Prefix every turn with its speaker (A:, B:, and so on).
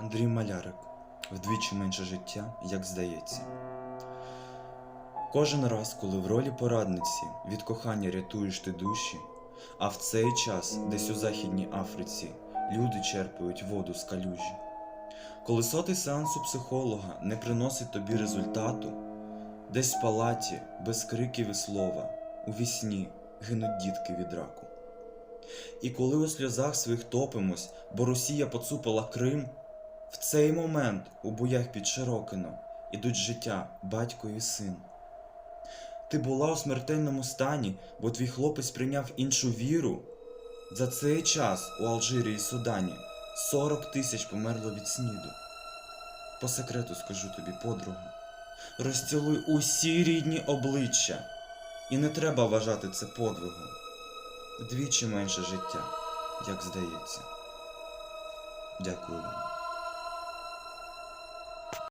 A: Андрій Малярик вдвічі менше життя, як здається. Кожен раз, коли в ролі порадниці від кохання рятуєш ти душі, а в цей час, десь у Західній Африці, люди черпають воду з калюжі. Коли сотий сеанс у психолога не приносить тобі результату, десь в палаті, без криків і слова, у вісні гинуть дітки від раку. І коли у сльозах своїх топимось, бо Росія поцупила Крим, в цей момент у боях під Широкино ідуть життя батько і син. Ти була у смертельному стані, бо твій хлопець прийняв іншу віру. За цей час у Алжирі і Судані 40 тисяч померло від сніду. По секрету скажу тобі, подруга, розцілуй усі рідні обличчя, і не треба вважати це подвигом. Вдвічі менше життя, як здається. Дякую вам.